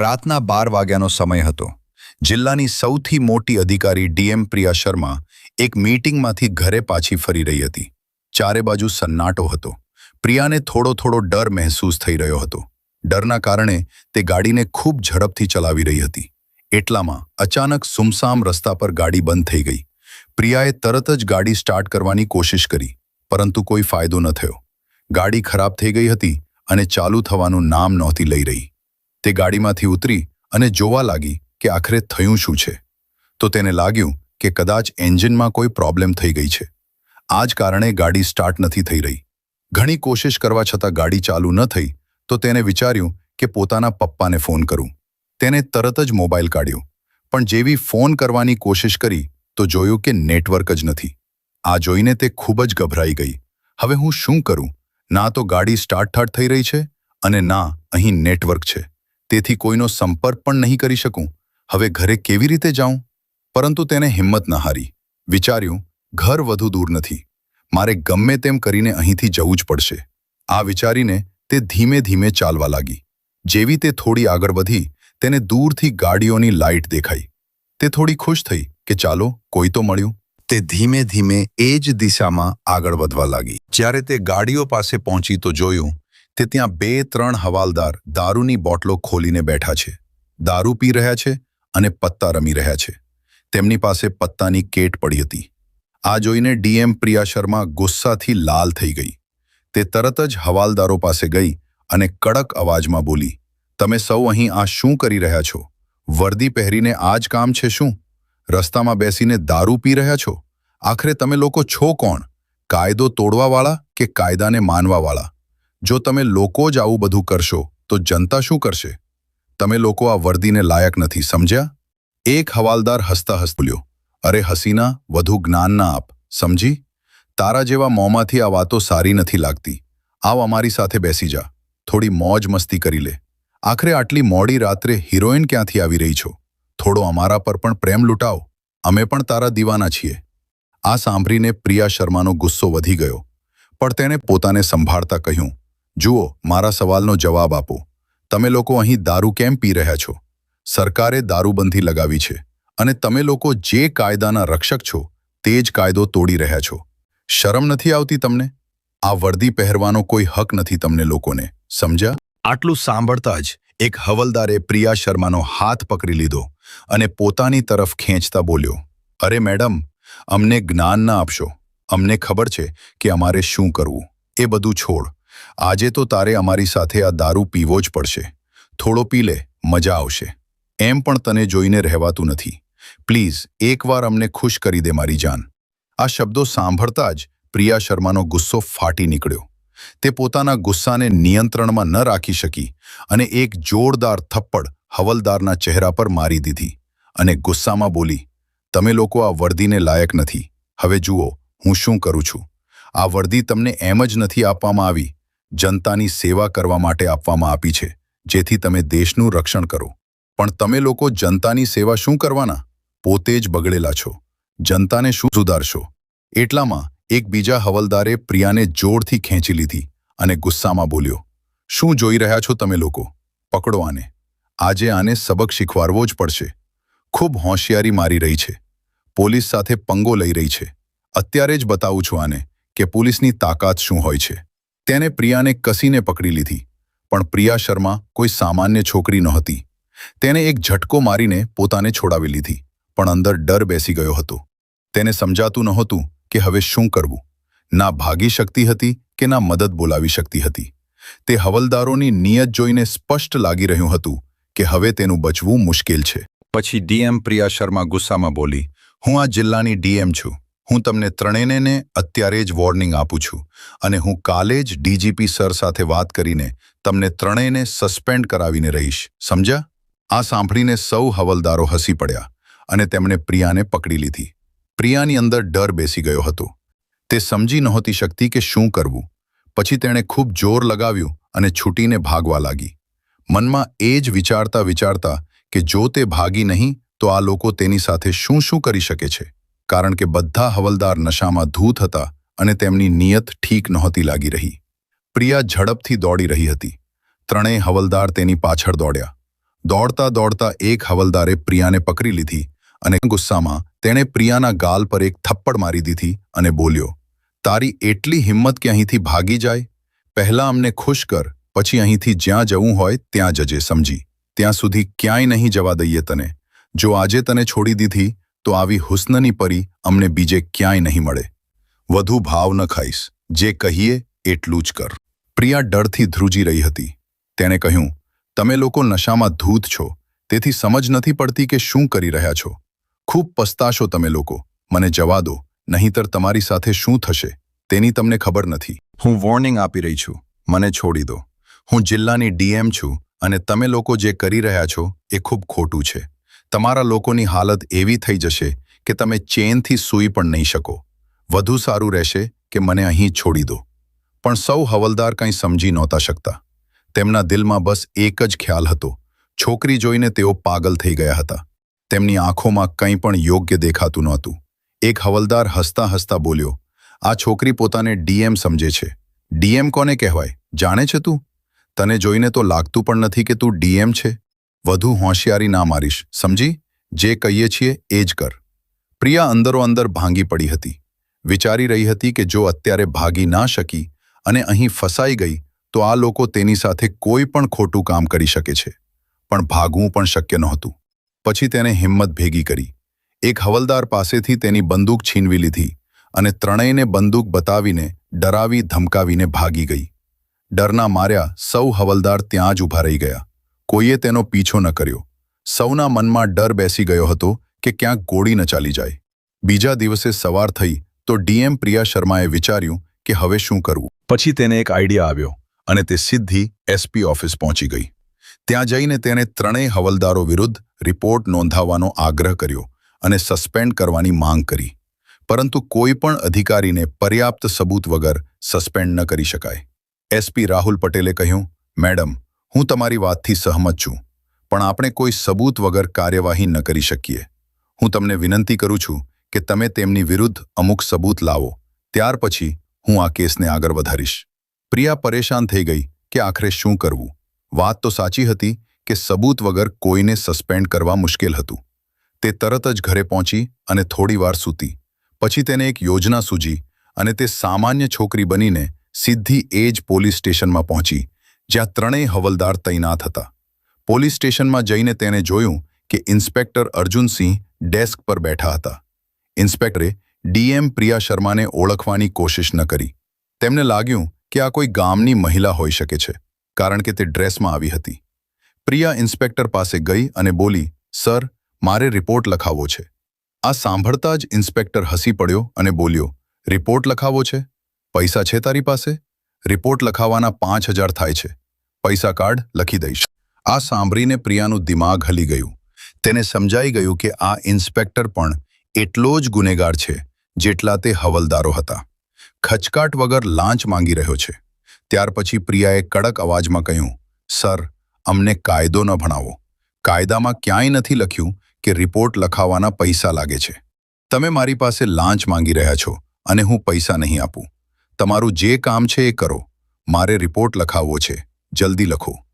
રાતના બાર વાગ્યાનો સમય હતો. જિલ્લાની સૌથી મોટી અધિકારી ડીએમ પ્રિયા શર્મા એક મીટિંગમાંથી ઘરે પાછી ફરી રહી હતી. ચારે બાજુ સન્નાટો હતો. પ્રિયાને થોડો થોડો ડર મહેસૂસ થઈ રહ્યો હતો. ડરના કારણે તે ગાડીને ખૂબ ઝડપથી ચલાવી રહી હતી. એટલામાં અચાનક સુમસામ રસ્તા પર ગાડી બંધ થઈ ગઈ. પ્રિયાએ તરત જ ગાડી સ્ટાર્ટ કરવાની કોશિશ કરી, પરંતુ કોઈ ફાયદો ન થયો. ગાડી ખરાબ થઈ ગઈ હતી અને ચાલુ થવાનું નામ નહોતી લઈ રહી. તે ગાડીમાંથી ઉતરી અને જોવા લાગી કે આખરે થયું શું છે. તો તેને લાગ્યું કે કદાચ એન્જિનમાં કોઈ પ્રોબ્લેમ થઈ ગઈ છે. આ જ કારણે ગાડી સ્ટાર્ટ નથી થઈ રહી. ઘણી કોશિશ કરવા છતાં ગાડી ચાલુ ન થઈ તો તેને વિચાર્યું કે પોતાના પપ્પાને ફોન કરું. તેને તરત જ મોબાઈલ કાઢ્યો. પણ જેવી ફોન કરવાની કોશિશ કરી તો જોયું કે નેટવર્ક જ નથી. આ જોઈને તે ખૂબ જ ગભરાઈ ગઈ. હવે હું શું કરું? ના તો ગાડી સ્ટાર્ટ ઠાટ થઈ રહી છે અને ના, અહીં નેટવર્ક છે. તેથી કોઈનો સંપર્ક પણ નહીં કરી શકું. હવે ઘરે કેવી રીતે જાઉં? પરંતુ તેને હિંમત ન હારી. વિચાર્યું, ઘર વધુ દૂર નથી. મારે ગમે તેમ કરીને અહીંથી જવું જ પડશે. આ વિચારીને તે ધીમે ધીમે ચાલવા લાગી. જેવી તે થોડી આગળ વધી, તેને દૂરથી ગાડીઓની લાઇટ દેખાઈ. તે થોડી ખુશ થઈ કે ચાલો, કોઈ તો મળ્યું. તે ધીમે ધીમે એ જ દિશામાં આગળ વધવા લાગી. જ્યારે તે ગાડીઓ પાસે પહોંચી તો જોયું તે ત્યાં બે ત્રણ હવાલદાર દારૂની બોટલો ખોલીને બેઠા છે. દારૂ પી રહ્યા છે અને પત્તા રમી રહ્યા છે. તેમની પાસે પત્તાની કેટ પડી હતી. આ જોઈને ડીએમ પ્રિયા શર્મા ગુસ્સાથી લાલ થઈ ગઈ. તે તરત જ હવાલદારો પાસે ગઈ અને કડક અવાજમાં બોલી, તમે સૌ અહીં આ શું કરી રહ્યા છો? વર્દી પહેરીને આ જ કામ છે શું? રસ્તામાં બેસીને દારૂ પી રહ્યા છો? આખરે તમે લોકો છો કોણ? કાયદો તોડવાવાળા કે કાયદાને માનવાવાળા? જો તમે લોકો જ આવું બધું કરશો, તો જનતા શું કરશે? તમે લોકો આ વર્દીને લાયક નથી, સમજ્યા? એક હવાલદાર હસતા હસ બોલ્યો, અરે હસીના, વધુ જ્ઞાન ના આપ, સમજી? તારા જેવા મોંમાંથી આ વાતો સારી નથી લાગતી. આવ અમારી સાથે બેસી જા. થોડી મોજ મસ્તી કરી લે. આખરે આટલી મોડી રાત્રે હિરોઈન ક્યાંથી આવી રહી છો? થોડો અમારા પર પણ પ્રેમ લૂંટાવ. અમે પણ તારા દીવાના છીએ. આ સાંભળીને પ્રિયા શર્માનો ગુસ્સો વધી ગયો, પણ તેણે પોતાને સંભાળતા કહ્યું જુઓ, મારા સવાલનો જવાબ આપો. તમે લોકો અહીં દારૂ કેમ પી રહ્યા છો? સરકારે દારૂબંધી લગાવી છે અને તમે લોકો જે કાયદાના રક્ષક છો, તે જ કાયદો તોડી રહ્યા છો. શરમ નથી આવતી તમને? આ વર્દી પહેરવાનો કોઈ હક નથી તમને લોકોને, સમજ્યા? આટલું સાંભળતા જ એક હવલદારે પ્રિયા શર્માનો હાથ પકડી લીધો અને પોતાની તરફ ખેંચતા બોલ્યો, અરે મેડમ, અમને જ્ઞાન ના આપશો. અમને ખબર છે કે અમારે શું કરવું. એ બધું છોડ. આજે તો તારે અમારી સાથે આ દારૂ પીવો જ પડશે. થોડો પી લે, મજા આવશે. એમ પણ તને જોઈને રહેવાતું નથી. પ્લીઝ, એકવાર અમને ખુશ કરી દે મારી જાન. આ શબ્દો સાંભળતા જ પ્રિયા શર્માનો ગુસ્સો ફાટી નીકળ્યો. તે પોતાના ગુસ્સાને નિયંત્રણમાં ન રાખી શકી અને એક જોરદાર થપ્પડ હવલદારના ચહેરા પર મારી દીધી અને ગુસ્સામાં બોલી, તમે લોકો આ વર્દીને લાયક નથી. હવે જુઓ, હું શું કરું છું. આ વર્દી તમને એમ જ નથી આપવામાં આવી જનતાની સેવા કરવા માટે આપવામાં આપી છે, જેથી તમે દેશનું રક્ષણ કરો. પણ તમે લોકો જનતાની સેવા શું કરવાના? પોતે જ બગડેલા છો. જનતાને શું સુધારશો? એટલામાં એક બીજા હવલદારે પ્રિયાને જોરથી ખેંચી લીધી અને ગુસ્સામાં બોલ્યો, શું જોઈ રહ્યા છો તમે લોકો? પકડો આને. આજે આને સબક શીખવાડવો જ પડશે. ખૂબ હોશિયારી મારી રહી છે. પોલીસ સાથે પંગો લઈ રહી છે. અત્યારે જ બતાવું છું આને કે પોલીસની તાકાત શું હોય છે. તેને પ્રિયાને કસીને પકડી લીધી. પણ પ્રિયા શર્મા કોઈ સામાન્ય છોકરી નહોતી. તેને એક ઝટકો મારીને પોતાને છોડાવી લીધી, પણ અંદર ડર બેસી ગયો હતો. તેને સમજાતું નહોતું કે હવે શું કરવું. ના ભાગી શકતી હતી કે ના મદદ બોલાવી શકતી હતી. તે હવલદારોની નિયત જોઈને સ્પષ્ટ લાગી રહ્યું હતું કે હવે તેનું બચવું મુશ્કેલ છે. પછી ડીએમ પ્રિયા શર્મા ગુસ્સામાં બોલી, હું આ જિલ્લાની ડીએમ છું. હું તમને ત્રણેયને અત્યારે જ વોર્નિંગ આપું છું અને હું કાલે જ ડીજીપી સર સાથે વાત કરીને તમને ત્રણેયને સસ્પેન્ડ કરાવીને રહીશ. સમજ્યા? આ સાંભળીને સૌ હવલદારો હસી પડ્યા અને તેમણે પ્રિયાને પકડી લીધી. પ્રિયાની અંદર ડર બેસી ગયો હતો. તે સમજી નહોતી શકતી કે શું કરવું. પછી તેણે ખૂબ જોર લગાવ્યું અને છૂટીને ભાગવા લાગી. મનમાં એ જ વિચારતા વિચારતા કે જો તે ભાગી નહીં તો આ લોકો તેની સાથે શું શું કરી શકે છે? કારણ કે બધા હવલદાર નશામાં ધૂત હતા અને તેમની નિયત ઠીક નહોતી લાગી રહી. પ્રિયા ઝડપથી દોડી રહી હતી. ત્રણેય હવલદાર તેની પાછળ દોડ્યા. દોડતા દોડતા એક હવલદારે પ્રિયાને પકડી લીધી અને ગુસ્સામાં તેણે પ્રિયાના ગાલ પર એક થપ્પડ મારી દીધી અને બોલ્યો, તારી એટલી હિંમત કે અહીંથી ભાગી જાય? પહેલા અમને ખુશ કર, પછી અહીંથી જ્યાં જવું હોય ત્યાં જજે સમજી. ત્યાં સુધી ક્યાંય નહીં જવા દઈએ તને. જો આજે તને છોડી દીધી તો આવી હુસ્નની પરી અમને બીજે ક્યાંય નહીં મળે. વધુ ભાવ ન ખાઈશ. જે કહીએ એટલું જ કર. પ્રિયા ડરથી ધ્રુજી રહી હતી. તેણે કહ્યું, તમે લોકો નશામાં ધૂત છો. તેથી સમજ નથી પડતી કે શું કરી રહ્યા છો. ખૂબ પસ્તાશો તમે લોકો. મને જવા દો. નહીંતર તમારી સાથે શું થશે? તેની તમને ખબર નથી. હું વોર્નિંગ આપી રહી છું. મને છોડી દો. હું જિલ્લાની ડીએમ છું અને તમે લોકો જે કરી રહ્યા છો એ ખૂબ ખોટું છે. તમારા લોકોની હાલત એવી થઈ જશે કે તમે ચેનથી સૂઈ પણ નહીં શકો. વધુ સારું રહેશે કે મને અહીં છોડી દો. પણ સૌ હવલદાર કંઈ સમજી નહોતા શકતા. તેમના દિલમાં બસ એક જ ખ્યાલ હતો. છોકરી જોઈને તેઓ પાગલ થઈ ગયા હતા. તેમની આંખોમાં કંઈ પણ યોગ્ય દેખાતું નહોતું. એક હવલદાર હસતા હસતા બોલ્યો, આ છોકરી પોતાને ડીએમ સમજે છે. ડીએમ કોને કહેવાય? જાણે છે તું? તને જોઈને તો લાગતું પણ નથી કે તું ડીએમ છે. વધુ હોશિયારી ના મારીશ, સમજી? જે કહીએ છીએ એ જ કર. પ્રિયા અંદરો અંદર ભાંગી પડી હતી. વિચારી રહી હતી કે જો અત્યારે ભાગી ના શકી અને અહીં ફસાઈ ગઈ, તો આ લોકો તેની સાથે કોઈ પણ ખોટું કામ કરી શકે છે. પણ ભાગવું પણ શક્ય નહોતું. પછી તેને હિંમત ભેગી કરી. એક હવલદાર પાસેથી તેની બંદૂક છીનવી લીધી અને ત્રણેયને બંદૂક બતાવીને ડરાવી ધમકાવીને ભાગી ગઈ. ડરના માર્યા સૌ હવલદાર ત્યાં જ ઊભા રહી ગયા. કોઈએ તેનો પીછો ન કર્યો. સૌના મનમાં ડર બેસી ગયો હતો કે ક્યાંક ગોળી ન ચાલી જાય. બીજા દિવસે સવાર થઈ તો ડીએમ પ્રિયા શર્માએ વિચાર્યું કે હવે શું કરવું. પછી તેને એક આઈડિયા આવ્યો અને તે સીધી એસપી ઓફિસ પહોંચી ગઈ. ત્યાં જઈને તેને ત્રણેય હવલદારો વિરુદ્ધ રિપોર્ટ નોંધાવવાનો આગ્રહ કર્યો અને સસ્પેન્ડ કરવાની માંગ કરી. પરંતુ કોઈ પણ અધિકારીને પર્યાપ્ત સબૂત વગર સસ્પેન્ડ ન કરી શકાય. એસપી રાહુલ પટેલે કહ્યું, મેડમ હું તમારી વાતથી સહમત છું, પણ આપણે કોઈ સબૂત વગર કાર્યવાહી ન કરી શકીએ. હું તમને વિનંતી કરું છું કે તમે તેમની વિરુદ્ધ અમુક સબૂત લાવો. ત્યાર પછી હું આ કેસને આગળ વધારીશ. પ્રિયા પરેશાન થઈ ગઈ કે આખરે શું કરવું? વાત તો સાચી હતી કે સબૂત વગર કોઈને સસ્પેન્ડ કરવા મુશ્કેલ હતું. તે તરત જ ઘરે પહોંચી અને થોડીવાર સૂતી. પછી તેને એક યોજના સૂજી અને તે સામાન્ય છોકરી બનીને સીધી એ જ પોલીસ સ્ટેશનમાં પહોંચી જ્યાં ત્રણેય હવલદાર તૈનાત હતા. પોલીસ સ્ટેશનમાં જઈને તેને જોયું કે ઇન્સ્પેક્ટર અર્જુનસિંહ ડેસ્ક પર બેઠા હતા. ઇન્સ્પેક્ટરે ડીએમ પ્રિયા શર્માને ઓળખવાની કોશિશ ન કરી. તેમને લાગ્યું કે આ કોઈ ગામની મહિલા હોઈ શકે છે, કારણ કે તે ડ્રેસમાં આવી હતી. પ્રિયા ઇન્સ્પેક્ટર પાસે ગઈ અને બોલી, સર, મારે રિપોર્ટ લખાવવો છે. આ સાંભળતા જ ઇન્સ્પેક્ટર હસી પડ્યો અને બોલ્યો, રિપોર્ટ લખાવો છે? પૈસા છે તારી પાસે? રિપોર્ટ લખાવવાના પાંચ હજાર થાય છે. પૈસા કાર્ડ લખી દઈશ. આ સાંભળીને પ્રિયાનું દિમાગ હલી ગયું. તેને સમજાઈ ગયું કે આ ઇન્સ્પેક્ટર પણ એટલો જ ગુનેગાર છે, જેટલા તે હવલદારો હતા. ખચકાટ વગર લાંચ માંગી રહ્યો છે. ત્યાર પછી પ્રિયાએ કડક અવાજમાં કહ્યું, સર, અમને કાયદો ન ભણાવો. કાયદામાં ક્યાંય નથી લખ્યું કે રિપોર્ટ લખાવવાના પૈસા લાગે છે. તમે મારી પાસે લાંચ માંગી રહ્યા છો અને હું પૈસા નહીં આપું. તમારું જે કામ છે એ કરો. મારે રિપોર્ટ લખાવવો છે. જલ્દી લખો.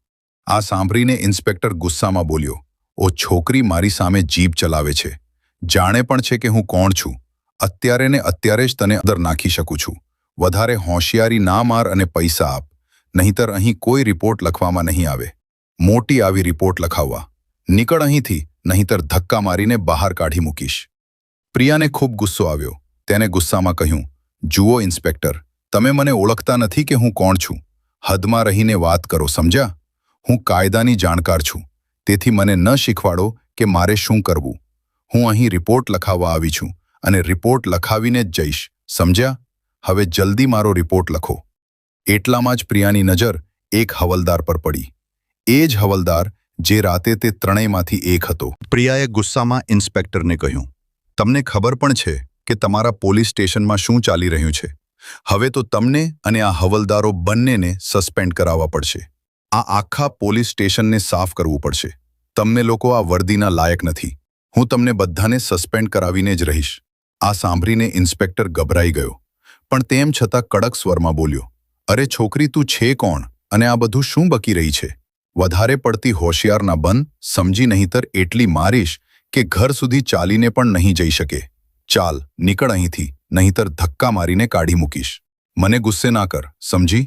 આ સાંભળીને ઇન્સ્પેક્ટર ગુસ્સામાં બોલ્યો, ઓ છોકરી મારી સામે જીપ ચલાવે છે. જાણે પણ છે કે હું કોણ છું. અત્યારે ને અત્યારે જ તને અંદર નાખી શકું છું. વધારે હોશિયારી ના માર અને પૈસા આપ. નહીંતર અહીં કોઈ રિપોર્ટ લખવામાં નહીં આવે. મોટી આવી રિપોર્ટ લખાવવા. નીકળ અહીંથી, નહીંતર ધક્કા મારીને બહાર કાઢી મૂકીશ. પ્રિયાને ખૂબ ગુસ્સો આવ્યો. તેને ગુસ્સામાં કહ્યું, જુઓ ઇન્સ્પેક્ટર તમે મને ઓળખતા નથી કે હું કોણ છું. હદમાં રહીને વાત કરો, સમજ્યા? હું કાયદાની જાણકાર છું. તેથી મને ન શીખવાડો કે મારે શું કરવું. હું અહીં રિપોર્ટ લખાવવા આવી છું અને રિપોર્ટ લખાવીને જ જઈશ, સમજ્યા? હવે જલ્દી મારો રિપોર્ટ લખો. એટલામાં જ પ્રિયાની નજર એક હવલદાર પર પડી. એ જ હવલદાર જે રાતે તે ત્રણેયમાંથી એક હતો. પ્રિયાએ ગુસ્સામાં ઇન્સ્પેક્ટરને કહ્યું, તમને ખબર પણ છે કે તમારા પોલીસ સ્ટેશનમાં શું ચાલી રહ્યું છે? હવે તો તમને અને આ હવલદારો બંનેને સસ્પેન્ડ કરાવવા પડશે. આ આખા પોલીસ સ્ટેશનને સાફ કરવું પડશે. તમને લોકો આ વર્દીના લાયક નથી. હું તમને બધાને સસ્પેન્ડ કરાવીને જ રહીશ. આ સાંભળીને ઇન્સ્પેક્ટર ગભરાઈ ગયો. પણ તેમ છતાં કડક સ્વરમાં બોલ્યો, અરે છોકરી, તું છે કોણ? અને આ બધું શું બકી રહી છે? વધારે પડતી હોશિયારના બંધ સમજી નહીંતર એટલી મારીશ કે ઘર સુધી ચાલીને પણ નહીં જઈ શકે. ચાલ, નીકળ અહીંથી. નહીંતર ધક્કા મારીને કાઢી મૂકીશ. મને ગુસ્સે ના કર, સમજી?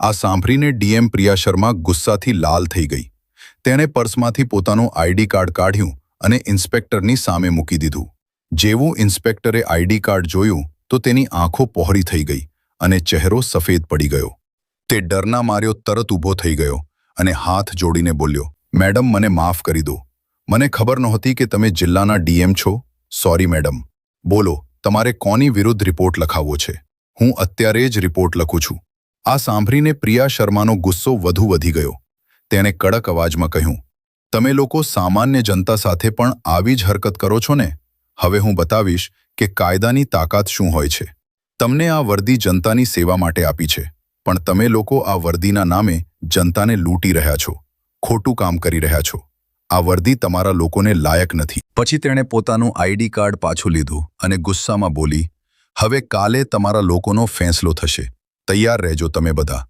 આ સાંભળીને ડીએમ પ્રિયા શર્મા ગુસ્સાથી લાલ થઈ ગઈ. તેણે પર્સમાંથી પોતાનું આઈડી કાર્ડ કાઢ્યું અને ઇન્સ્પેક્ટરની સામે મૂકી દીધું. જેવું ઇન્સ્પેક્ટરે આઈડી કાર્ડ જોયું, તો તેની આંખો પહોળી થઈ ગઈ અને ચહેરો સફેદ પડી ગયો. તે ડરના માર્યો તરત ઊભો થઈ ગયો અને હાથ જોડીને બોલ્યો, મેડમ, મને માફ કરી દો. મને ખબર નહોતી કે તમે જિલ્લાના ડીએમ છો. Sorry, madam. બોલો તમારે કોની વિરુદ્ધ રિપોર્ટ લખાવવો છે? હું અત્યારે જ રિપોર્ટ લખું છું. આ સાંભળીને પ્રિયા શર્માનો ગુસ્સો વધુ વધી ગયો. તેણે કડક અવાજમાં કહ્યું, તમે લોકો સામાન્ય જનતા સાથે પણ આવી જ હરકત કરો છો ને? હવે હું બતાવીશ કે કાયદાની તાકાત શું હોય છે. તમને આ વર્દી જનતાની સેવા માટે આપી છે, પણ તમે લોકો આ વર્દીના નામે જનતાને લૂંટી રહ્યા છો, ખોટું કામ કરી રહ્યા છો. આ વર્દી તમારા લોકોને લાયક નથી. પછી તેણે પોતાનું આઈડી કાર્ડ પાછું લીધું અને ગુસ્સામાં બોલી, હવે કાલે તમારા લોકોનો ફેંસલો થશે. તૈયાર રહેજો તમે બધા.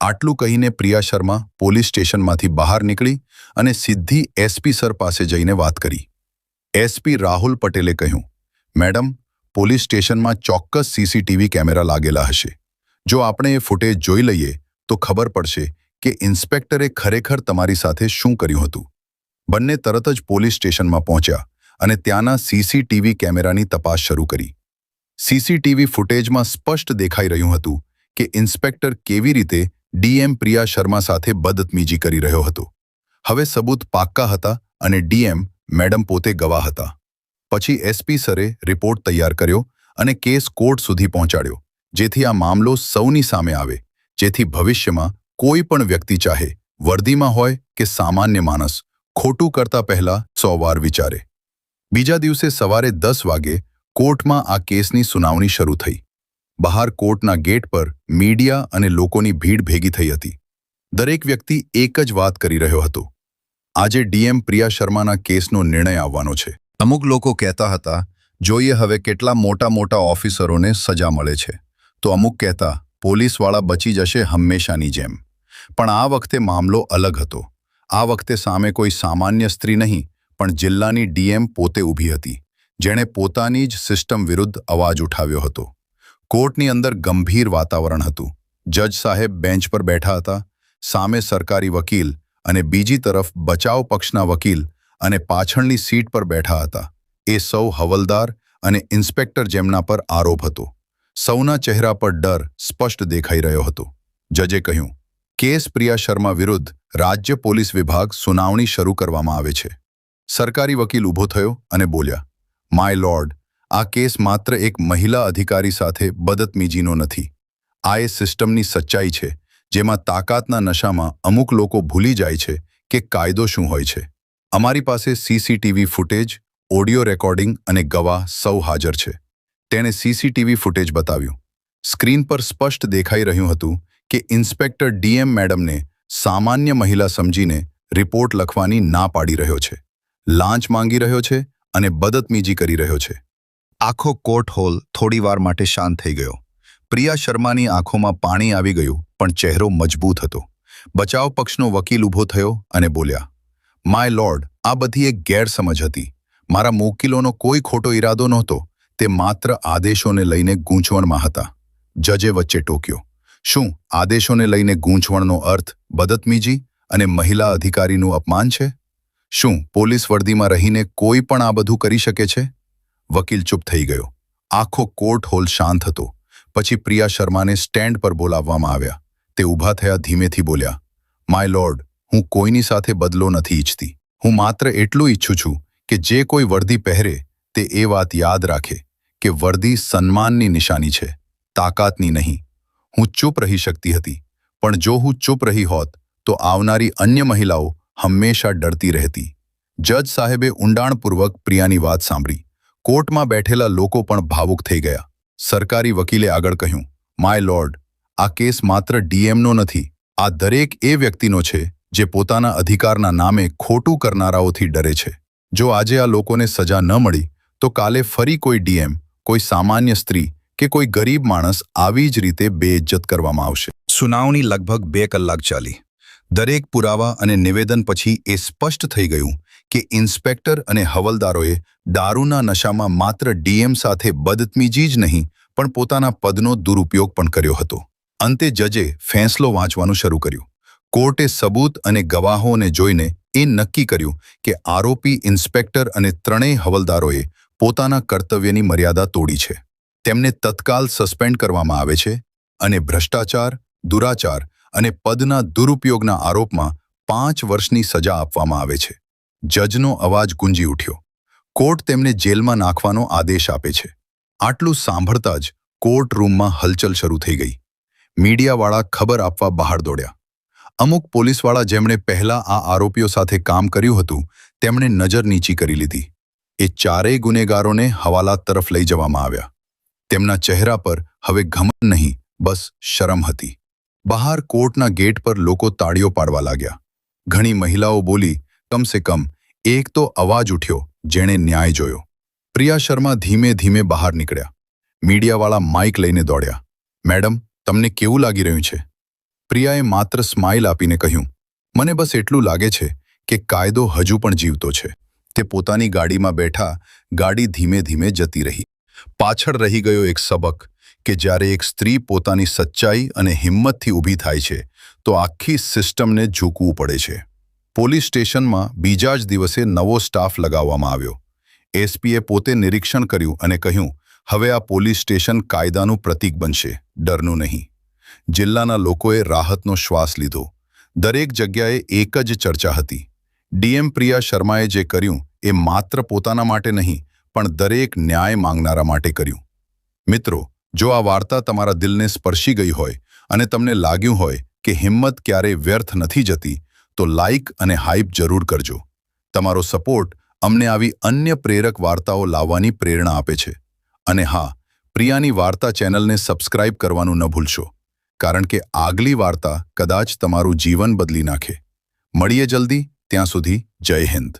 આટલું કહીને પ્રિયા શર્મા પોલીસ સ્ટેશનમાંથી બહાર નીકળી અને સીધી એસપી સર પાસે જઈને વાત કરી. એસપી રાહુલ પટેલે કહ્યું, મેડમ, પોલીસ સ્ટેશનમાં ચોક્કસ સીસીટીવી કેમેરા લાગેલા હશે. જો આપણે એ ફૂટેજ જોઈ લઈએ, તો ખબર પડશે કે ઇન્સ્પેક્ટરે ખરેખર તમારી સાથે શું કર્યું હતું. બંને તરત જ પોલીસ સ્ટેશનમાં પહોંચ્યા અને ત્યાંના સીસીટીવી કેમેરાની તપાસ શરૂ કરી. સીસીટીવી ફૂટેજમાં સ્પષ્ટ દેખાઈ રહ્યું હતું કે ઇન્સ્પેક્ટર કેવી રીતે ડીએમ પ્રિયા શર્મા સાથે બદતમીજી કરી રહ્યો હતો. હવે સબૂત પાક્કા હતા અને ડીએમ મેડમ પોતે ગવાહ હતા. પછી એસપી સરે રિપોર્ટ તૈયાર કર્યો અને કેસ કોર્ટ સુધી પહોંચાડ્યો, જેથી આ મામલો સૌની સામે આવે, જેથી ભવિષ્યમાં કોઈ પણ વ્યક્તિ ચાહે વર્દીમાં હોય કે સામાન્ય માણસ ખોટું કરતા પહેલા સો વાર વિચારે. બીજા દિવસે સવારે દસ વાગે કોર્ટમાં આ કેસની સુનાવણી શરૂ થઈ. બહાર કોર્ટના ગેટ પર મીડિયા અને લોકોની ભીડ ભેગી થઈ હતી. દરેક વ્યક્તિ એક જ વાત કરી રહ્યો હતો. આજે ડીએમ પ્રિયા શર્માના કેસનો નિર્ણય આવવાનો છે. અમુક લોકો કહેતા હતા, જોઈએ હવે કેટલા મોટા મોટા ઓફિસરોને સજા મળે છે. તો અમુક કહેતા, પોલીસવાળા બચી જશે હંમેશાની જેમ. પણ આ વખતે મામલો અલગ હતો. આ વખતે સામે કોઈ સામાન્ય સ્ત્રી નહીં, પણ જિલ્લાની ડીએમ પોતે ઊભી હતી, જેણે પોતાની જ સિસ્ટમ વિરુદ્ધ અવાજ ઉઠાવ્યો હતો. કોર્ટની અંદર ગંભીર વાતાવરણ હતું. જજ સાહેબ બેન્ચ પર બેઠા હતા, સામે સરકારી વકીલ અને બીજી તરફ બચાવ પક્ષના વકીલ અને પાછળની સીટ પર બેઠા હતા. એ સૌ હવલદાર અને ઇન્સ્પેક્ટર જેમના પર આરોપ હતો. સૌના ચહેરા પર ડર સ્પષ્ટ દેખાઈ રહ્યો હતો. જજે કહ્યું કેસ પ્રિયા શર્મા વિરુદ્ધ રાજ્ય પોલીસ વિભાગ સુનાવણી શરૂ કરવામાં આવે છે. સરકારી વકીલ ઊભો થયો અને બોલ્યા, માય લોર્ડ, આ કેસ માત્ર એક મહિલા અધિકારી સાથે બદતમીજીનો નથી. આ એ સિસ્ટમની સચ્ચાઈ છે, જેમાં તાકાતના નશામાં અમુક લોકો ભૂલી જાય છે કે કાયદો શું હોય છે. અમારી પાસે સીસીટીવી ફૂટેજ, ઓડિયો રેકોર્ડિંગ અને ગવાહ સૌ હાજર છે. તેણે સીસીટીવી ફૂટેજ બતાવ્યું. સ્ક્રીન પર સ્પષ્ટ દેખાઈ રહ્યું હતું કે ઇન્સ્પેક્ટર ડીએમ મેડમને સામાન્ય મહિલા સમજીને રિપોર્ટ લખવાની ના પાડી રહ્યો છે. લાંચ માંગી રહ્યો છે અને બદતમીજી કરી રહ્યો છે. આખો કોર્ટ હોલ થોડીવાર માટે શાંત થઈ ગયો. પ્રિયા શર્માની આંખોમાં પાણી આવી ગયું, પણ ચહેરો મજબૂત હતો. બચાવ પક્ષનો વકીલ ઊભો થયો અને બોલ્યા, માય લોર્ડ, આ બધી એક ગેરસમજ હતી. મારા મોકીલોનો કોઈ ખોટો ઈરાદો નહોતો. તે માત્ર આદેશોને લઈને ગૂંચવણમાં હતા. જજે વચ્ચે ટોક્યો. શું આદેશોને લઈને ગૂંચવણનો અર્થ બદતમીજી અને મહિલા અધિકારીનું અપમાન છે? શું પોલીસ વર્દીમાં રહીને કોઈ પણ આ બધું કરી શકે છે? વકીલ ચૂપ થઈ ગયો. આખો કોર્ટ હોલ શાંત હતો. પછી પ્રિયા શર્માને સ્ટેન્ડ પર બોલાવવામાં આવ્યા. તે ઊભા થયા ધીમેથી બોલ્યા, માય લોર્ડ, હું કોઈની સાથે બદલો નથી ઈચ્છતી. હું માત્ર એટલું ઈચ્છું છું કે જે કોઈ વર્દી પહેરે તે એ વાત યાદ રાખે કે વર્દી સન્માનની નિશાની છે, તાકાતની નહીં. હું ચૂપ રહી શકતી હતી. પણ જો હું ચૂપ રહી હોત, તો આવનારી અન્ય મહિલાઓ હંમેશા ડરતી રહેતી. જજ સાહેબે ઊંડાણપૂર્વક પ્રિયાની વાત સાંભળી. કોર્ટમાં બેઠેલા લોકો પણ ભાવુક થઈ ગયા. સરકારી વકીલે આગળ કહ્યું માય લોર્ડ આ કેસ માત્ર ડીએમનો નથી. આ દરેક એ વ્યક્તિનો છે જે પોતાના અધિકારના નામે ખોટું કરનારાઓથી ડરે છે. જો આજે આ લોકોને સજા ન મળી, તો કાલે ફરી કોઈ ડીએમ કોઈ સામાન્ય સ્ત્રી કે કોઈ ગરીબ માણસ આવી જ રીતે બેઇજ્જત કરવામાં આવશે. સુનાવણી લગભગ બે કલાક ચાલી. દરેક પુરાવા અને નિવેદન પછી એ સ્પષ્ટ થઈ ગયું કે ઇન્સ્પેક્ટર અને હવલદારોએ દારૂના નશામાં માત્ર ડીએમ સાથે બદતમીજી જ નહીં, પણ પોતાના પદનો દુરુપયોગ પણ કર્યો હતો. અંતે જજે ફેંસલો વાંચવાનું શરૂ કર્યું. કોર્ટે સબૂત અને ગવાહોને જોઈને એ નક્કી કર્યું કે આરોપી ઇન્સ્પેક્ટર અને ત્રણેય હવલદારોએ પોતાના કર્તવ્યની મર્યાદા તોડી છે. તેમને તત્કાલ સસ્પેન્ડ કરવામાં આવે છે અને ભ્રષ્ટાચાર, દુરાચાર અને પદના દુરુપયોગના આરોપમાં પાંચ વર્ષની સજા આપવામાં આવે છે. જજનો અવાજ ગુંજી ઉઠ્યો. કોર્ટ તેમને જેલમાં નાખવાનો આદેશ આપે છે. આટલું સાંભળતા જ કોર્ટ રૂમમાં હલચલ શરૂ થઈ ગઈ. મીડિયાવાળા ખબર આપવા બહાર દોડ્યા. અમુક પોલીસવાળા જેમણે પહેલા આ આરોપીઓ સાથે કામ કર્યું હતું, તેમણે નજર નીચી કરી લીધી. એ ચારેય ગુનેગારોને હવાલાત તરફ લઈ જવામાં આવ્યા. તેમના ચહેરા પર હવે ઘમન નહીં, બસ શરમ હતી. બહાર કોર્ટના ગેટ પર લોકો તાળીઓ પાડવા લાગ્યા. ઘણી મહિલાઓ બોલી, કમસે કમ એક તો અવાજ ઉઠ્યો, જેણે ન્યાય જોયો. પ્રિયા શર્મા ધીમે ધીમે બહાર નીકળ્યા. મીડિયાવાળા માઇક લઈને દોડ્યા. મેડમ, તમને કેવું લાગી રહ્યું છે? પ્રિયાએ માત્ર સ્માઇલ આપીને કહ્યું, મને બસ એટલું લાગે છે કે કાયદો હજુ પણ જીવતો છે. તે પોતાની ગાડીમાં બેઠા ગાડી ધીમે ધીમે જતી રહી. પાછળ રહી ગયો એક સબક કે જ્યારે એક સ્ત્રી પોતાની સચ્ચાઈ અને હિંમતથી ઊભી થાય છે, તો આખી સિસ્ટમને ઝૂકવું પડે છે. પોલીસ સ્ટેશનમાં બીજા જ દિવસે નવો સ્ટાફ લગાવવામાં આવ્યો. એસપીએ પોતે નિરીક્ષણ કર્યું અને કહ્યું, હવે આ પોલીસ સ્ટેશન કાયદાનું પ્રતીક બનશે, ડરનું નહીં. જિલ્લાના લોકોએ રાહતનો શ્વાસ લીધો. દરેક જગ્યાએ એક જ ચર્ચા હતી. ડીએમ પ્રિયા શર્માએ જે કર્યું, એ માત્ર પોતાના માટે નહીં પણ દરેક ન્યાય માંગનારા માટે કર્યું. મિત્રો, જો આ વાર્તા તમારા દિલને સ્પર્શી ગઈ હોય અને તમને લાગ્યું હોય કે હિંમત ક્યારેય વ્યર્થ નથી જતી, તો લાઇક અને હાઇપ જરૂર કરજો. તમારો સપોર્ટ અમને આવી અન્ય પ્રેરક વાર્તાઓ લાવવાની પ્રેરણા આપે છે. અને હા, પ્રિયાની વાર્તા ચેનલને સબસ્ક્રાઇબ કરવાનું ન ભૂલશો, કારણ કે આગલી વાર્તા કદાચ તમારું જીવન બદલી નાખે. મળીએ જલ્દી, ત્યાં સુધી જય હિન્દ.